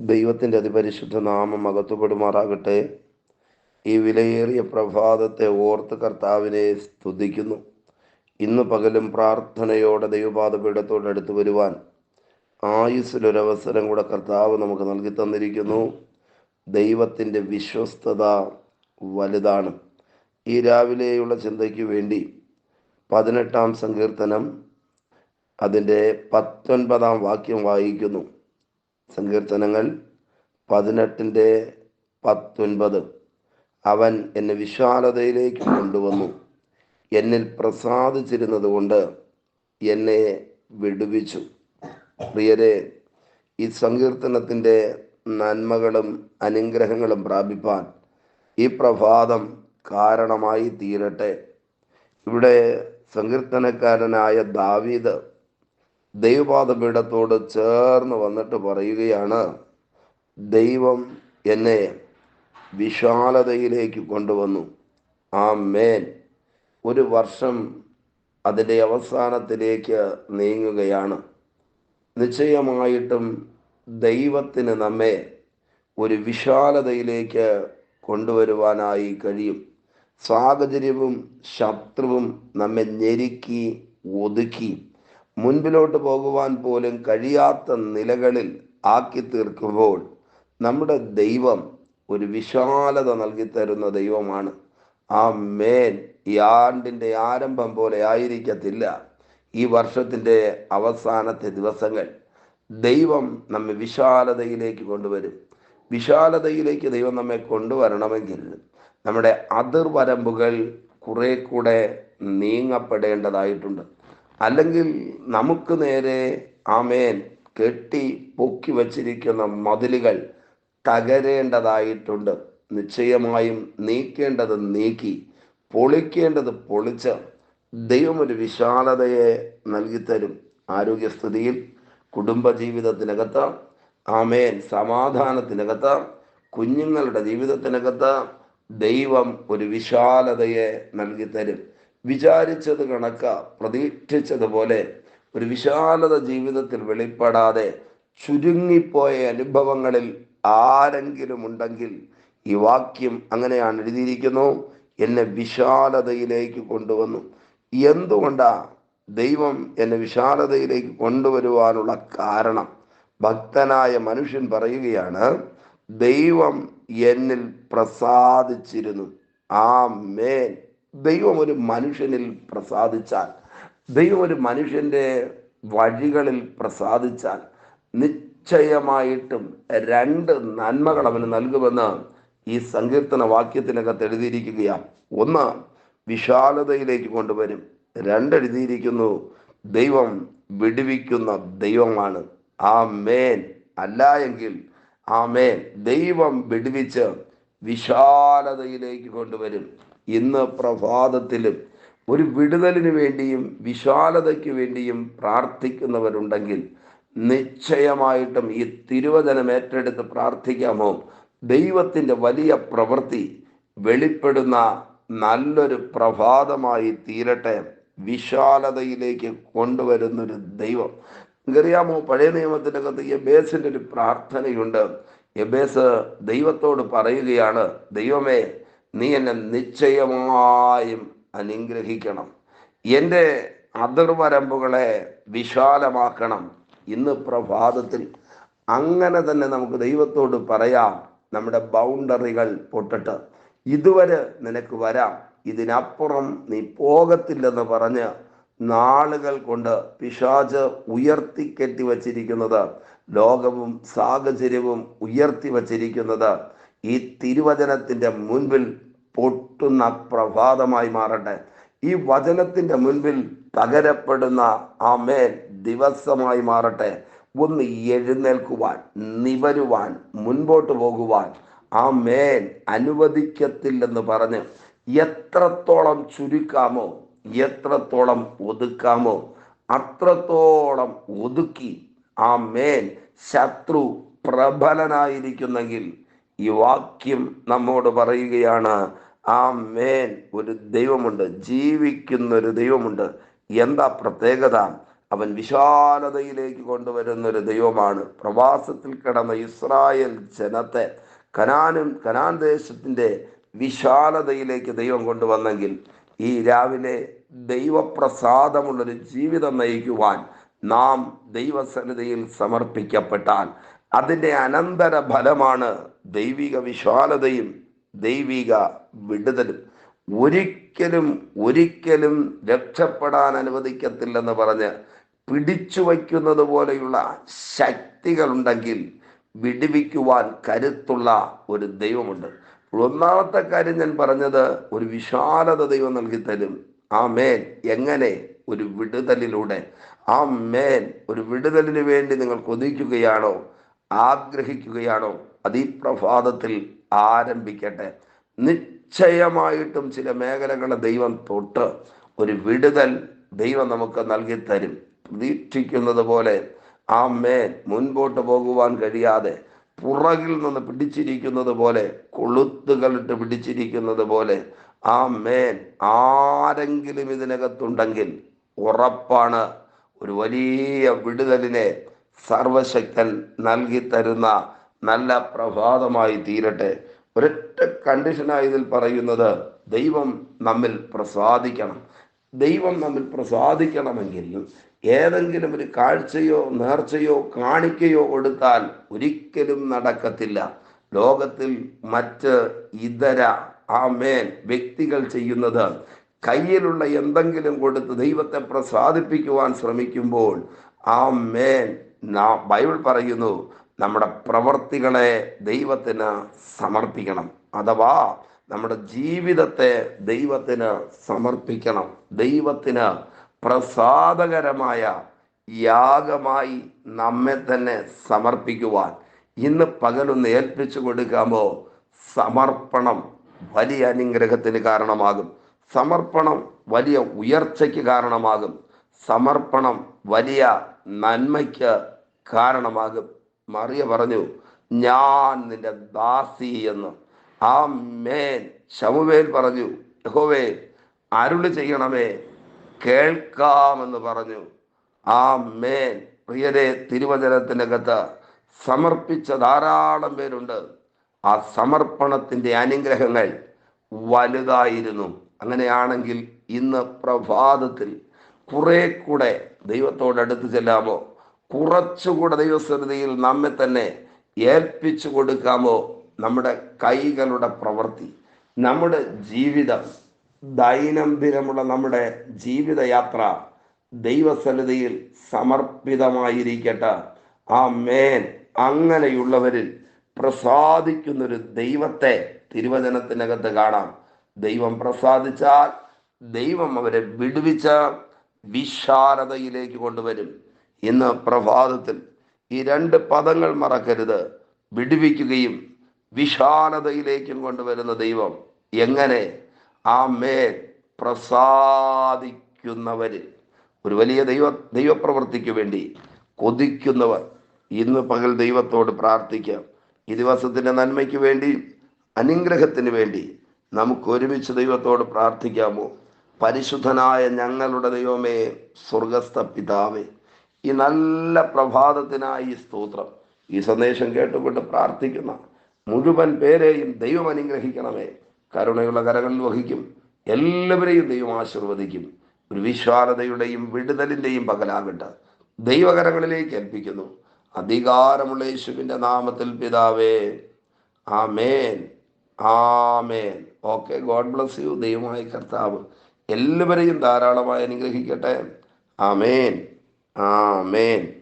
ദൈവത്തിന്റെ അതിപരിശുദ്ധ നാമം അകത്തുപെടുമാറാകട്ടെ. ഈ വിലയേറിയ പ്രഭാതത്തെ ഓർത്ത് കർത്താവിനെ സ്തുതിക്കുന്നു. ഇന്ന് പകലും പ്രാർത്ഥനയോടെ ദൈവപാദപീഠത്തോട് അടുത്ത് വരുവാൻ ആയുസ്സിലൊരവസരം കൂടെ കർത്താവ് നമുക്ക് നൽകി തന്നിരിക്കുന്നു. ദൈവത്തിന്റെ വിശ്വസ്തത വലുതാണ്. ഈ രാവിലെയുള്ള ചിന്തയ്ക്ക് വേണ്ടി പതിനെട്ടാം സങ്കീർത്തനം അതിന്റെ പത്തൊൻപതാം വാക്യം വായിക്കുന്നു. സങ്കീർത്തനങ്ങൾ പതിനെട്ടിന്റെ പത്തൊൻപത്. അവൻ എന്നെ വിശാലതയിലേക്ക് കൊണ്ടുവന്നു. എന്നിൽ പ്രസാദിച്ചിരുന്നത് കൊണ്ട് എന്നെ വിടുവിച്ചു. പ്രിയരെ ഈ സങ്കീർത്തനത്തിന്റെ നന്മകളും അനുഗ്രഹങ്ങളും പ്രാപിപ്പാൻ ഈ പ്രഭാതം കാരണമായി തീരട്ടെ. ഇവിടെ സങ്കീർത്തനക്കാരനായ ദാവീദ് ദൈവപാദപീഠത്തോട് ചേർന്ന് വന്നിട്ട് പറയുകയാണ് ദൈവം എന്നെ വിശാലതയിലേക്ക് കൊണ്ടുവന്നു. ആ മേൻ ഒരു വർഷം അതിന്റെ അവസാനത്തിലേക്ക് നീങ്ങുകയാണ്. നിശ്ചയമായിട്ടും ദൈവത്തിന് നമ്മെ ഒരു വിശാലതയിലേക്ക് കൊണ്ടുവരുവാനായി കഴിയും. സാഹചര്യവും ശത്രുവും നമ്മെ ഞെരുക്കി ഒതുക്കി. മുൻപിലോട്ട് പോകുവാൻ പോലും കഴിയാത്ത നിലകളിൽ ആക്കി തീർക്കുമ്പോൾ നമ്മുടെ ദൈവം ഒരു വിശാലത നൽകി തരുന്ന ദൈവമാണ്. ആ മേൻ ഈ ആണ്ടിന്റെ ആരംഭം പോലെ ആയിരിക്കത്തില്ല ഈ വർഷത്തിന്റെ അവസാനത്തെ ദിവസങ്ങൾ. ദൈവം നമ്മെ വിശാലതയിലേക്ക് കൊണ്ടുവരും. വിശാലതയിലേക്ക് ദൈവം നമ്മെ കൊണ്ടുവരണമെങ്കിൽ നമ്മുടെ അതിർവരമ്പുകൾ കുറെ കൂടെ നീങ്ങപ്പെടേണ്ടതായിട്ടുണ്ട്. അല്ലെങ്കിൽ നമുക്ക് നേരെ ആമേൻ കെട്ടി പൊക്കി വച്ചിരിക്കുന്ന മതിലുകൾ തകരേണ്ടതായിട്ടുണ്ട്. നിശ്ചയമായും നീക്കേണ്ടത് നീക്കി പൊളിക്കേണ്ടത് പൊളിച്ച് ദൈവം ഒരു വിശാലതയെ നൽകിത്തരും ആരോഗ്യസ്ഥിതിയിൽ കുടുംബജീവിതത്തിനകത്ത് ആമേൻ സമാധാനത്തിനകത്ത് കുഞ്ഞുങ്ങളുടെ ജീവിതത്തിനകത്ത് ദൈവം ഒരു വിശാലതയെ നൽകിത്തരും. വിചാരിച്ചത് കണക്ക പ്രതീക്ഷിച്ചതുപോലെ ഒരു വിശാലത ജീവിതത്തിൽ വെളിപ്പെടാതെ ചുരുങ്ങിപ്പോയ അനുഭവങ്ങളിൽ ആരെങ്കിലും ഉണ്ടെങ്കിൽ ഈ വാക്യം അങ്ങനെയാണ് എഴുതിയിരിക്കുന്നു. എന്നെ വിശാലതയിലേക്ക് കൊണ്ടുവന്നു. എന്തുകൊണ്ടാ ദൈവം എന്നെ വിശാലതയിലേക്ക് കൊണ്ടുവരുവാനുള്ള കാരണം? ഭക്തനായ മനുഷ്യൻ പറയുകയാണ് ദൈവം എന്നിൽ പ്രസാദിച്ചിരുന്നു. ആ മേൻ ദൈവം ഒരു മനുഷ്യനിൽ പ്രസാദിച്ചാൽ ദൈവം ഒരു മനുഷ്യന്റെ വഴികളിൽ പ്രസാദിച്ചാൽ നിശ്ചയമായിട്ടും രണ്ട് നന്മകൾ അവന് നൽകുമെന്ന് ഈ സങ്കീർത്തന വാക്യത്തിനകത്ത് എഴുതിയിരിക്കുകയാണ്. ഒന്ന് വിശാലതയിലേക്ക് കൊണ്ടുവരും. രണ്ടെഴുതിയിരിക്കുന്നു ദൈവം വിടുവിക്കുന്ന ദൈവമാണ്. ആ മേൻ അല്ല എങ്കിൽ ആ മേൻ ദൈവം വിടുവിച്ച് വിശാലതയിലേക്ക് കൊണ്ടുവരും. ഇന്ന് പ്രഭാതത്തിലും ഒരു വിടുതലിന് വേണ്ടിയും വിശാലതയ്ക്ക് വേണ്ടിയും പ്രാർത്ഥിക്കുന്നവരുണ്ടെങ്കിൽ നിശ്ചയമായിട്ടും ഈ തിരുവചനം ഏറ്റെടുത്ത് പ്രാർത്ഥിക്കാമോ? ദൈവത്തിന്റെ വലിയ പ്രവൃത്തി വെളിപ്പെടുന്ന നല്ലൊരു പ്രഭാതമായി തീരട്ടെ. വിശാലതയിലേക്ക് കൊണ്ടുവരുന്നൊരു ദൈവം. നിങ്ങറിയാമോ പഴയ നിയമത്തിനകത്ത് യബേസിന്റെ ഒരു പ്രാർത്ഥനയുണ്ട്. യബേസ് ദൈവത്തോട് പറയുകയാണ് ദൈവമേ നീ എന്നെ നിശ്ചയമായും അനുഗ്രഹിക്കണം. എന്റെ അതിർവരമ്പുകളെ വിശാലമാക്കണം. ഇന്ന് പ്രഭാതത്തിൽ അങ്ങനെ തന്നെ നമുക്ക് ദൈവത്തോട് പറയാം. നമ്മുടെ ബൗണ്ടറികൾ പൊട്ടിട്ട് ഇതുവരെ നിനക്ക് വരാം. ഇതിനപ്പുറം നീ പോകത്തില്ലെന്ന് പറഞ്ഞ് നാളുകൾ കൊണ്ട് പിശാച് ഉയർത്തിക്കെട്ടി വച്ചിരിക്കുന്നത് ലോകവും സാഹചര്യവും ഉയർത്തി വച്ചിരിക്കുന്നത് ഈ തിരുവചനത്തിന്റെ മുൻപിൽ പൊട്ടുന്ന പ്രഭാതമായി മാറട്ടെ. ഈ വചനത്തിന്റെ മുൻപിൽ തകരപ്പെടുന്ന ആ മേൽ ദിവസമായി മാറട്ടെ. ഒന്ന് എഴുന്നേൽക്കുവാൻ നിവരുവാൻ മുൻപോട്ട് പോകുവാൻ ആ മേൻ അനുവദിക്കത്തില്ലെന്ന് പറഞ്ഞ് എത്രത്തോളം ചുരുക്കാമോ എത്രത്തോളം ഒതുക്കാമോ അത്രത്തോളം ഒതുക്കി ആ മേൻ ശത്രു പ്രബലനായിരിക്കുന്നെങ്കിൽ ഈ വാക്യം നമ്മോട് പറയുകയാണ് ആ മേൻ ഒരു ദൈവമുണ്ട് ജീവിക്കുന്ന ഒരു ദൈവമുണ്ട്. എന്താ പ്രത്യേകത? അവൻ വിശാലതയിലേക്ക് കൊണ്ടുവരുന്ന ഒരു ദൈവമാണ്. പ്രവാസത്തിൽ കിടന്ന ഇസ്രായേൽ ജനത്തെ കനാനും കനാൻ ദേശത്തിന്റെ വിശാലതയിലേക്ക് ദൈവം കൊണ്ടുവന്നെങ്കിൽ ഈ രാവിലെ ദൈവപ്രസാദമുള്ളൊരു ജീവിതം നയിക്കുവാൻ നാം ദൈവസന്നിധിയിൽ സമർപ്പിക്കപ്പെട്ടാൽ അതിന്റെ അനന്തര ഫലമാണ് ദൈവിക വിശാലതയും ദൈവിക വിടുതലും. ഒരിക്കലും ഒരിക്കലും രക്ഷപ്പെടാൻ അനുവദിക്കത്തില്ലെന്ന് പറഞ്ഞ് പിടിച്ചു വയ്ക്കുന്നത് പോലെയുള്ള ശക്തികളുണ്ടെങ്കിൽ വിടുവിക്കുവാൻ കരുത്തുള്ള ഒരു ദൈവമുണ്ട്. ഒന്നാമത്തെ കാര്യം ഞാൻ പറഞ്ഞത് ഒരു വിശാലത ദൈവം നൽകി തരും. ആ മേൻ എങ്ങനെ ഒരു വിടുതലിലൂടെ ആ മേൻ ഒരു വിടുതലിന് വേണ്ടി നിങ്ങൾ കൊതിക്കുകയാണോ ആഗ്രഹിക്കുകയാണോ? അത് ഈ പ്രഭാതത്തിൽ ആരംഭിക്കട്ടെ. നിശ്ചയമായിട്ടും ചില മേഖലകളെ ദൈവം തൊട്ട് ഒരു വിടുതൽ ദൈവം നമുക്ക് നൽകി തരും. പ്രതീക്ഷിക്കുന്നത് പോലെ ആ മേൻ മുൻപോട്ട് പോകുവാൻ കഴിയാതെ പുറകിൽ നിന്ന് പിടിച്ചിരിക്കുന്നത് പോലെ കൊളുത്തുകളിട്ട് പിടിച്ചിരിക്കുന്നത് പോലെ ആ മേൻ ആരെങ്കിലും ഇതിനകത്തുണ്ടെങ്കിൽ ഉറപ്പാണ് ഒരു വലിയ വിടുതലിനെ സർവശക്തൻ നൽകി തരുന്ന നല്ല പ്രഭാതമായി തീരട്ടെ. ഒരൊറ്റ കണ്ടീഷനായി ഇതിൽ പറയുന്നത് ദൈവം നമ്മിൽ പ്രസാദിക്കണം. ദൈവം നമ്മിൽ പ്രസാദിക്കണമെങ്കിൽ ഏതെങ്കിലും ഒരു കാഴ്ചയോ നേർച്ചയോ കാണിക്കയോ കൊടുത്താൽ ഒരിക്കലും നടക്കത്തില്ല. ലോകത്തിൽ മറ്റ് ഇതര ആമേൻ വ്യക്തികൾ ചെയ്യുന്നത് കയ്യിലുള്ള എന്തെങ്കിലും കൊടുത്ത് ദൈവത്തെ പ്രസാദിപ്പിക്കുവാൻ ശ്രമിക്കുമ്പോൾ ആ മേൻ ബൈബിൾ പറയുന്നു നമ്മുടെ പ്രവർത്തികളെ ദൈവത്തിന് സമർപ്പിക്കണം. അഥവാ നമ്മുടെ ജീവിതത്തെ ദൈവത്തിന് സമർപ്പിക്കണം. ദൈവത്തിന് പ്രസാദകരമായ യാഗമായി നമ്മെ തന്നെ സമർപ്പിക്കുവാൻ. ഇന്ന് പകലൊന്ന് ഏൽപ്പിച്ചു കൊടുക്കാമോ? സമർപ്പണം വലിയ അനുഗ്രഹത്തിന് കാരണമാകും. സമർപ്പണം വലിയ ഉയർച്ചയ്ക്ക് കാരണമാകും. സമർപ്പണം വലിയ നന്മയ്ക്ക് കാരണമാകും. മറിയ പറഞ്ഞു ഞാൻ നിന്റെ ദാസി എന്ന്. ആ മേൻ ശമുവേൽ പറഞ്ഞു യഹോവേ അരുളി ചെയ്യണമേ. കേൾക്കാമെന്ന് പറഞ്ഞു. ആ മേൻ പ്രിയരെ തിരുവചനത്തിനകത്ത് സമർപ്പിച്ച ധാരാളം പേരുണ്ട്. ആ സമർപ്പണത്തിന്റെ അനുഗ്രഹങ്ങൾ വലുതായിരുന്നു. അങ്ങനെയാണെങ്കിൽ ഇന്ന് പ്രഭാതത്തിൽ കുറെ കൂടെ ദൈവത്തോട് അടുത്ത് ചെല്ലാമോ? കുറച്ചുകൂടെ ദൈവസ്ഥിതിയിൽ നമ്മെ തന്നെ ഏൽപ്പിച്ചു കൊടുക്കാമോ? നമ്മുടെ കൈകളുടെ പ്രവൃത്തി നമ്മുടെ ജീവിതം ദൈനംദിനമുള്ള നമ്മുടെ ജീവിതയാത്ര ദൈവസന്നിധിയിൽ സമർപ്പിതമായിരിക്കട്ടെ. ആ മേൻ അങ്ങനെയുള്ളവരിൽ പ്രസാദിക്കുന്നൊരു ദൈവത്തെ തിരുവചനത്തിനകത്ത് കാണാം. ദൈവം പ്രസാദിച്ചാൽ ദൈവം അവരെ വിടുവിച്ച വിശാലതയിലേക്ക് കൊണ്ടുവരും. ഇന്ന് പ്രഭാതത്തിൽ ഈ രണ്ട് പദങ്ങൾ മറക്കരുത്. വിടുവിക്കുകയും വിശാലതയിലേക്കും കൊണ്ടുവരുന്ന ദൈവം എങ്ങനെ? ആ മേൽ പ്രസാദിക്കുന്നവരിൽ ഒരു വലിയ ദൈവ ദൈവപ്രവൃത്തിക്ക് വേണ്ടി കൊതിക്കുന്നവർ. ഇന്ന് പകൽ ദൈവത്തോട് പ്രാർത്ഥിക്കാം. ഈ ദിവസത്തിന്റെ നന്മയ്ക്ക് വേണ്ടി അനുഗ്രഹത്തിന് വേണ്ടി നമുക്ക് ഒരുമിച്ച് ദൈവത്തോട് പ്രാർത്ഥിക്കാമോ? പരിശുദ്ധനായ ഞങ്ങളുടെ ദൈവമേ സ്വർഗസ്ഥ പിതാവേ ഈ നല്ല പ്രഭാതത്തിനായി സ്തോത്രം. ഈ സന്ദേശം കേട്ടുകൊണ്ട് പ്രാർത്ഥിക്കുന്ന മുഴുവൻ പേരെയും ദൈവം അനുഗ്രഹിക്കണമേ. കരുണയുള്ള കരകളിൽ വഹിക്കും. എല്ലാവരെയും ദൈവം ആശീർവദിക്കും. ഒരു വിശ്വാലതയുടെയും വിടുതലിന്റെയും പകലാകട്ടെ. ദൈവകരങ്ങളിലേക്ക് ഏൽപ്പിക്കുന്നു. അധികാരമുള്ള യേശുവിന്റെ നാമത്തിൽ പിതാവേ. ആമേൻ. ആമേൻ. Okay God bless you. ദൈവമായി കർത്താവ് എല്ലാവരെയും ധാരാളമായി അനുഗ്രഹിക്കട്ടെ. ആമേൻ. ആമേൻ.